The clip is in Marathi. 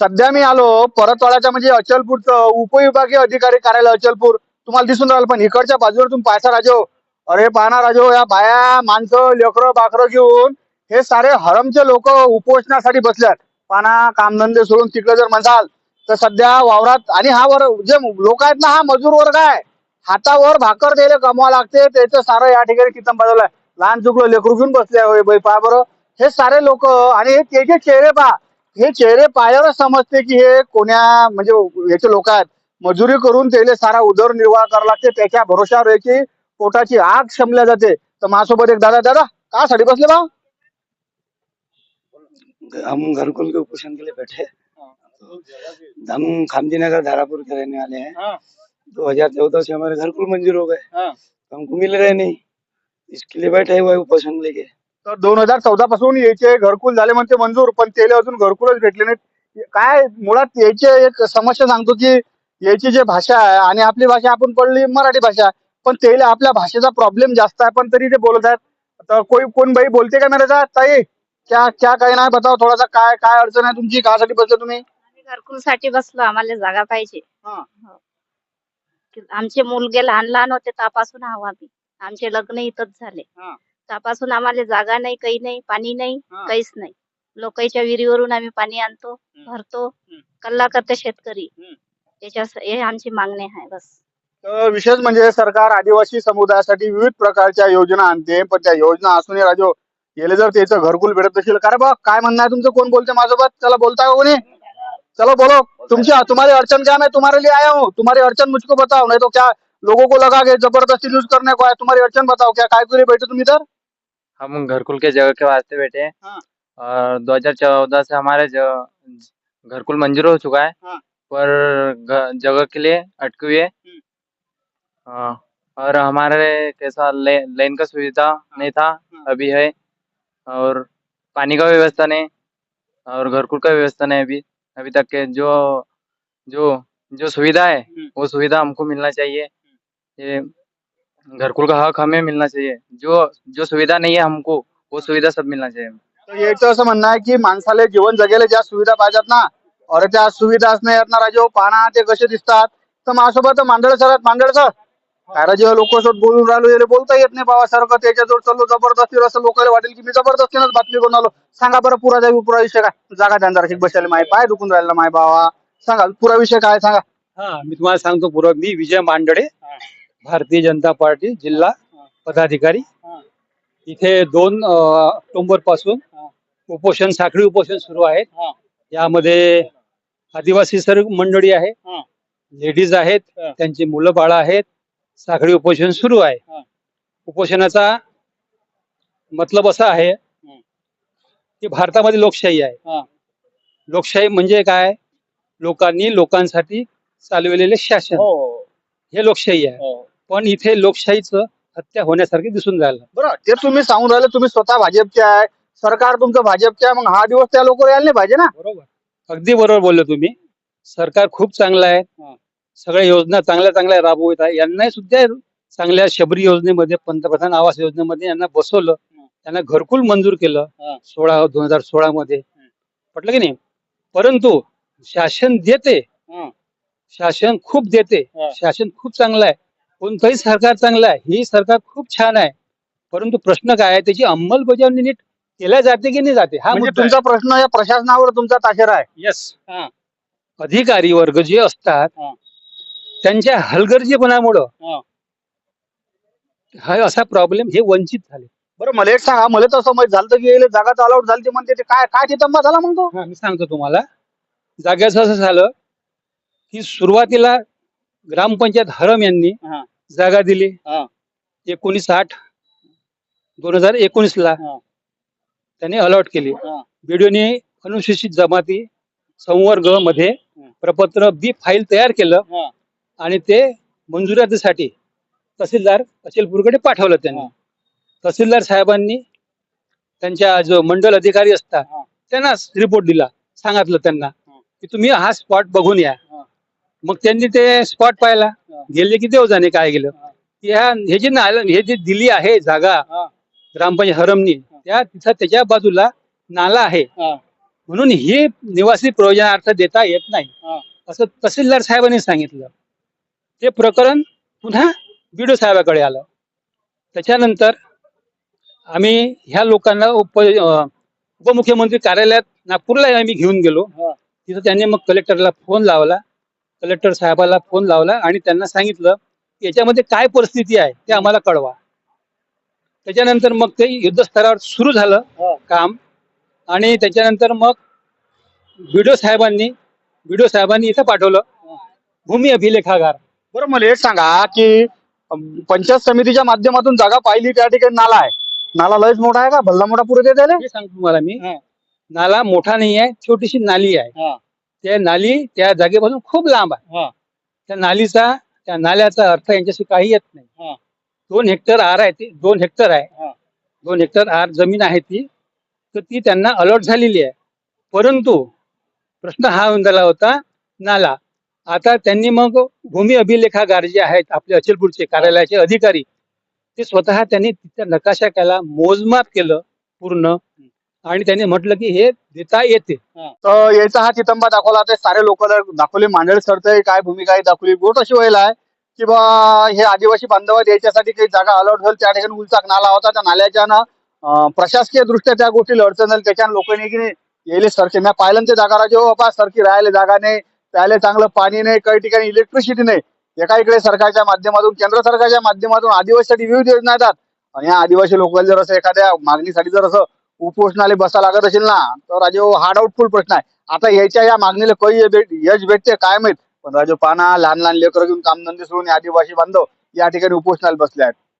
सध्या मी आलो परतवाड्याच्या म्हणजे अचलपूरचं उपविभागीय अधिकारी कार्यालय अचलपूर. तुम्हाला दिसून राहिलं पण इकडच्या बाजूवर तुम्ही पाहता राजो. अरे पाहना राजो या बाया माणसं लेकरं बाकरं घेऊन हे सारे हरमचे लोक उपोषणासाठी बसल्यात. पाना कामधंदे सोडून तिकडे जर म्हणसाल तर सध्या वावरात आणि हा वर जे लोक आहेत ना हा मजूर वर्ग आहे. हातावर भाकर द्यायला कमवा लागते त्याचं सारं या ठिकाणी चितम बदललंय लहान चुकलं लेकरू घेऊन बसले होय बाई पहा बरं. हे सारे लोक आणि हे त्याचे चेहरे पहा हे चेहरे पायावरच समजते की हे कोण्या म्हणजे याचे लोक आहेत. मजुरी करून त्याला सारा उदरनिर्वाह करावा लागते. त्याच्या भरोशावर याची पोटाची आग शमल्या जाते. तर माझ्यासोबत एक दादा दादा का साठी बसले बा हम घरकुल के उपोषण के लिए बैठे हम खामदी नगर धारापुर के रहने वाले हैं। दो हजार चौदह से हमारे घरकुल मंजूर हो गए। हमको मिल रहे नहीं। इसके लिए बैठे हुए उपोषण लेके तर दोन हजार चौदा पासून याचे घरकुल झाले म्हणते मंजूर पण त्याला अजून घरकुलच भेटले नाहीत. काय मुळात याचे एक समस्या सांगतो की याची जी भाषा आहे आणि आपली भाषा आपण पडली मराठी भाषा पण त्याला आपल्या भाषेचा प्रॉब्लेम जास्त आहे पण तरी ते बोलत आहेत. तर कोई कोण बाई बोलते का मेरे साथ? ताई क्या क्या काही नाही बताओ थोडासा काय काय अडचण आहे तुमची? कासाठी बसले तुम्ही? घरकुलसाठी बसलो आम्हाला जागा पाहिजे. हा. आमचे मुलगे लहान लहान होते त्यापासून हवा आम्ही आमचे लग्न इथंच झाले. हा. त्यापासून आम्हाला जागा नाही काही नाही पाणी नाही हा. काहीच नाही. लोकांच्या विहिरीवरून आम्ही पाणी आणतो भरतो कल्ला करते शेतकरी. हम्म. त्याच्या हे आमची मागणी आहे बस. तर विशेष म्हणजे सरकार आदिवासी समुदायासाठी विविध प्रकारच्या योजना आणते पण त्या योजना असूनही राजो गेले जर त्याचं घरकुल भेटत असेल का रे बा काय म्हणणं आहे तुमचं कोण बोलते माझ्यासोबत? चला बोलता का कोणी? चलो बोलो. तुमची तुम्हारी अड़चन क्या मैं तुम्हारे लिए आया हूँ. तुम्हारी अड़चन मुझको बताओ नहीं तो क्या लोगों को लगा के ज़बरदस्ती यूज़ करने को है तुम्हारी अड़चन बताओ क्या काय के बैठे तुम इधर? हम घरकुल के जगह के वास्ते बैठे हैं। हाँ। और 2014 से हमारे घरकुल मंजूर हो चुका है। हाँ। पर जगह के लिए अटके हुए हाँ, और हमारे कैसा ले, लाइन का सुविधा नहीं था अभी है। और पानी का व्यवस्था नहीं और घरकुल का व्यवस्था नहीं अभी अभी तक के जो जो जो सुविधा है वो सुविधा हमको मिलना चाहिए। ये घरकुल का हक हमें मिलना चाहिए। जो जो सुविधा नहीं है हमको वो सुविधा सब मिलना चाहिए। तर याचं असं म्हणणं आहे की माणसाला जीवन जगायला ज्या सुविधा पाहिजेत ना अरे त्या सुविधाच नाही आहेत ना राजो पाना ते कसे दिसतात? तर माझ्यासोबत मांडळ सर मांडळ सर. काय राजे लोक सोबत बोलून राहिलो याला बोलता येत नाही बाबा सारखं त्याच्याजवळ चाललो जबरदस्ती असं लोकांना वाटेल की मी जबरदस्तीनंच बातमी करून आलो सांगा बरं पुरा जागी पुरा विषय काय? जागा त्यांचा बसायला माय पाय दुखून राहिला माय बाबा. सांगा पुरा विषय काय सांगा. हा मी तुम्हाला सांगतो पूर्वक मी विजय मांडडे भारतीय जनता पार्टी जिल्हा पदाधिकारी. इथे दोन ऑक्टोबरपासून उपोषण साखळी उपोषण सुरू आहेत. यामध्ये आदिवासी सर्व मंडळी आहे लेडीज आहेत त्यांची मुलं बाळ आहेत. साखळी उपोषण सुरू आहे. उपोषणाचा मतलब असा आहे की भारतामध्ये लोकशाही आहे. लोकशाही म्हणजे काय? लोकांनी लोकांसाठी चालवलेले शासन. हे. लोकशाही आहे. पण इथे लोकशाहीचं हत्या होण्यासारखे दिसून राहिलं. बरं ते तुम्ही सांगून राहिले तुम्ही स्वतः भाजपचे आहे सरकार तुमचं भाजपचे आहे मग हा दिवस त्या लोक यायला नाही पाहिजे ना? बरोबर. अगदी बरोबर बोलले तुम्ही. सरकार खूप चांगलं आहे. सगळ्या योजना चांगल्या चांगल्या राबवत आहे. यांनाही सुद्धा चांगल्या शबरी योजनेमध्ये पंतप्रधान आवास योजनेमध्ये यांना बसवलं. त्यांना घरकुल मंजूर केलं. सोळा दोन हजार सोळा मध्ये पटलं की नाही? परंतु शासन देते. शासन खूप देते. शासन खूप चांगलं आहे. कोणतंही सरकार चांगलं आहे ही सरकार खूप छान आहे. परंतु प्रश्न काय आहे त्याची अंमलबजावणी नीट केल्या जाते की नाही जाते? हा म्हणजे मुद्दा. तुमचा प्रश्न या प्रशासनावर तुमचा ताशेरा आहे. येस अधिकारी वर्ग जे असतात त्यांच्या हलगर्जीपणामुळं हा. असा प्रॉब्लेम हे वंचित झाले. बरं मला एक सांगा मला तर समज झालं की जागा अलाउड झाली म्हणते ते काय काय चितंबा झाला मग तो? हा, मी सांगतो तुम्हाला. जाग्याचं असं झालं की सुरुवातीला ग्रामपंचायत हरम यांनी हा. जागा दिली हा. एकोणीस आठ दोन हजार एकोणीस ला हा. त्यांनी अलॉट केली हा. बीडीओने अनुसूचित जमाती संवर्गमध्ये. प्रपत्र बी फाईल तयार केलं. आणि ते मंजुरातीसाठी तहसीलदार अचलपूरकडे पाठवलं त्यांनी. तहसीलदार साहेबांनी त्यांच्या जो मंडल अधिकारी असतात हा. त्यांना रिपोर्ट दिला सांगितलं त्यांना की तुम्ही हा स्पॉट बघून या हा. मग त्यांनी ते स्पॉट पाहिला गेले की देव जाणे काय गेलं ह्या हे जे नाल हे जे दिली आहे जागा. ग्रामपंचायत हरमनी त्या तिथं त्याच्या बाजूला नाला आहे. म्हणून ही निवासी प्रयोजनार्थ देता येत नाही. असं तहसीलदार साहेबांनी सांगितलं. ते प्रकरण पुन्हा बीडो साहेबाकडे आलं. त्याच्यानंतर आम्ही ह्या लोकांना उप उपमुख्यमंत्री कार्यालयात नागपूरला आम्ही घेऊन गेलो. तिथं त्यांनी मग कलेक्टरला फोन लावला. कलेक्टर साहेबाला फोन लावला आणि त्यांना सांगितलं की याच्यामध्ये काय परिस्थिती आहे ते आम्हाला कळवा. त्याच्यानंतर मग ते युद्धस्तरावर सुरू झालं. काम. आणि त्याच्यानंतर मग बीडो साहेबांनी बीडो साहेबांनी इथं पाठवलं. भूमी अभिलेखागार. बरं मला एक सांगा की पंचायत समितीच्या माध्यमातून जागा पाहिली त्या ठिकाणी नाला आहे. नाला लयच मोठा आहे का? भल्ला मोठा पुरे देत सांगतो तुम्हाला मी. नाला मोठा नाही आहे छोटीशी नाली आहे. त्या नाली त्या जागेपासून खूप लांब आहे. हा. त्या नालीचा त्या नाल्याचा अर्थ यांच्याशी काही येत हा. नाही दोन हेक्टर आर आहे ती दोन हेक्टर आहे. हा. दोन हेक्टर आर जमीन आहे ती तर ती त्यांना अलॉट झालेली आहे. परंतु प्रश्न हा होऊन झाला होता नाला. आता त्यांनी मग भूमी अभिलेखागार जे आहेत आपले अचलपूरचे कार्यालयाचे अधिकारी ते स्वतः त्यांनी तिथं नकाशा केला मोजमाप केलं पूर्ण. आणि त्यांनी म्हटलं की हे देता येते. तर याचा हा चितंबा दाखवला. ते सारे लोक दाखवले मांडळ सरते काय भूमिका आहे दाखवली गोट अशी व्हायला आहे की बा हे आदिवासी बांधवात याच्यासाठी काही जागा अलॉट झाली त्या ठिकाणी उलचाक नाला होता त्या नाल्याच्या ना प्रशासकीय दृष्ट्या त्या गोष्टीला अडचण झाली त्याच्यानं लोकांनी की नाही यायले सरके. मी पाहिलं ते जागा राजो बाबा सरकी राहायला जागा नाही प्यायला चांगलं पाणी नाही काही ठिकाणी इलेक्ट्रिसिटी नाही. एका इकडे सरकारच्या माध्यमातून केंद्र सरकारच्या माध्यमातून आदिवासीसाठी विविध योजना येतात. आणि या आदिवासी लोकांना जर असं एखाद्या मागणीसाठी जर असं उपोषणाला बसा लागत असेल ना तर राजो हा डाऊटफुल प्रश्न आहे. आता याच्या या मागणीला काही भेट यश भेटते काय माहीत? पण राजू पाना लहान लहान लेकरं घेऊन कामधंदे सोडून आदिवासी बांधव या ठिकाणी उपोषणाला बसले आहेत.